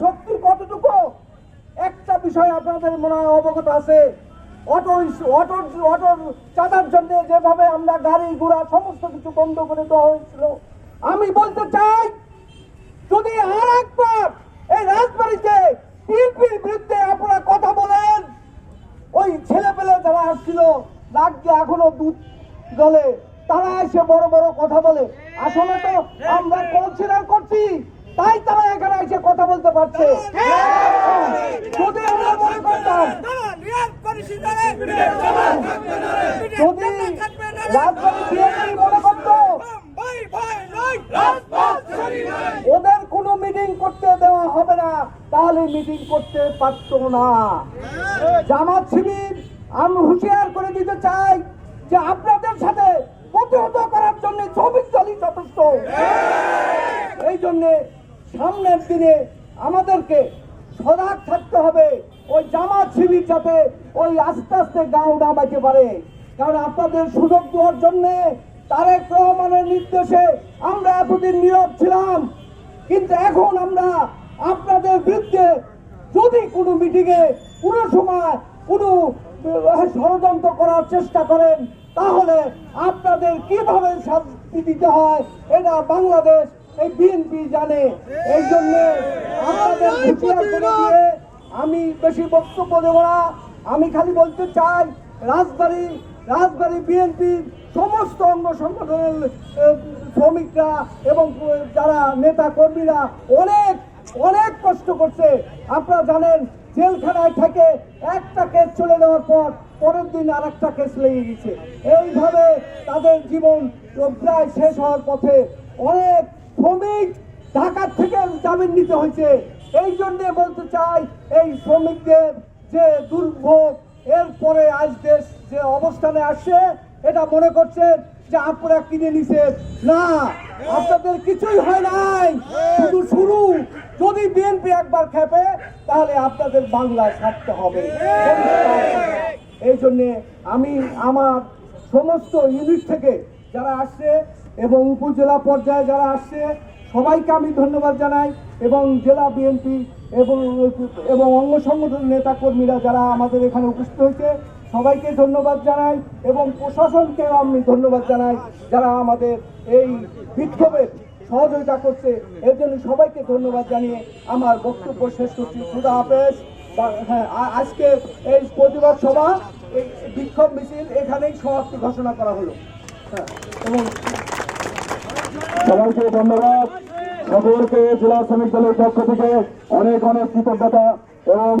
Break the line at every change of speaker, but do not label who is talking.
শক্তি কতটুকু? একটা বিষয় আপনাদের মনে হয় অবগত আছে। অটো অটো অটোর চাঁদার জন্য যেভাবে আমরা গাড়ি ঘোড়া সমস্ত কিছু বন্ধ করে দেওয়া হয়েছিল। আমি বলতে চাই, যদি আর একবার এই রাজবাড়িতে বিএনপির বিরুদ্ধে আপনারা কথা বলেন, ওই ছেলে পেলে যারা আসছিল রাজ্যে এখনও দুধ দলে তারা এসে বড় বড় কথা বলে। আসলে তো আমরা কনসিডার করছি তাই তারা এখানে এসে বলতে পারছে। যদি আমরা মনে করতাম। যদি বিএনপি মনে করতো ওদের কোনো মিটিং করতে দেওয়া হবে না তাহলে মিটিং করতে পারতো না। জামাত শিবির আমি হুঁশিয়ার করে দিতে চাই যে আপনাদের সাথে প্রতিহত করার জন্য চব্বিশ দলই যথেষ্ট। এই জন্য সামনের দিনে আমাদেরকে সজাগ থাকতে হবে। ওই জামাত শিবির যাতে ওই আস্তে আস্তে গাঁও না বাঁচতে পারে। কারণ আপনাদের সুযোগ দেওয়ার জন্য তারেক রহমানের নির্দেশে আমরা এতদিন নীরব ছিলাম। কিন্তু এখন আমরা আপনাদের বিরুদ্ধে যদি কোনো মিটিংয়ে কোনো সময় কোনো ষড়যন্ত্র করার চেষ্টা করেন, তাহলে আপনাদের কীভাবে শাস্তি দিতে হয়, এটা বাংলাদেশ এই বিএনপি জানে। এই জন্য আপনাদের হুঁশিয়ার করে দিয়ে আমি বেশি বক্তব্য দেব না। আমি খালি বলতে চাই রাজবাড়ি রাজবাড়ি বিএনপির সমস্ত অঙ্গ সংগঠনের শ্রমিকরা এবং যারা নেতা কর্মীরা অনেক অনেক কষ্ট করছে। আপনারা জানেন জেলখানায় থেকে একটা কেস চলে যাওয়ার পর পরের দিন আর একটা কেস লেগে গেছে। এইভাবে তাদের জীবন প্রায় শেষ হওয়ার পথে অনেক শ্রমিক ঢাকার থেকে জামিন নিতে হয়েছে। এই জন্যে বলতে চাই, এই শ্রমিকদের যে দুর্ভোগ, এরপরে আজ দেশ যে অবস্থানে আসছে, এটা মনে করছেন যে আপনারা কিনে নিছেন। না, আপনাদের কিছুই হয় নাই। শুধু শুরু। যদি বিএনপি একবার খেপে, তাহলে আপনাদের বাংলায় ছাড়তে হবে। এই জন্যে আমি আমার সমস্ত ইউনিট থেকে যারা আসছে এবং উপজেলা পর্যায়ে যারা আসছে, সবাইকে আমি ধন্যবাদ জানাই এবং জেলা বিএনপি এবং এবং অঙ্গ সংগঠন নেতা কর্মীরা যারা আমাদের এখানে উপস্থিত হয়েছে, সবাইকে ধন্যবাদ জানাই এবং প্রশাসনকেও আমি ধন্যবাদ জানাই যারা আমাদের এই বিক্ষোভের সহযোগিতা করছে। এর জন্য সবাইকে ধন্যবাদ জানিয়ে আমার বক্তব্য শেষ করছি। খুদা হাফেজ। হ্যাঁ আজকে এই প্রতিবাদ সভা বিক্ষোভ মিছিল এখানেই সমাপ্তি ঘোষণা করা হলো। হ্যাঁ এবং
সবাইকে ধন্যবাদ সকলকে জেলা শ্রমিক দলের পক্ষ থেকে অনেক অনেক কৃতজ্ঞতা এবং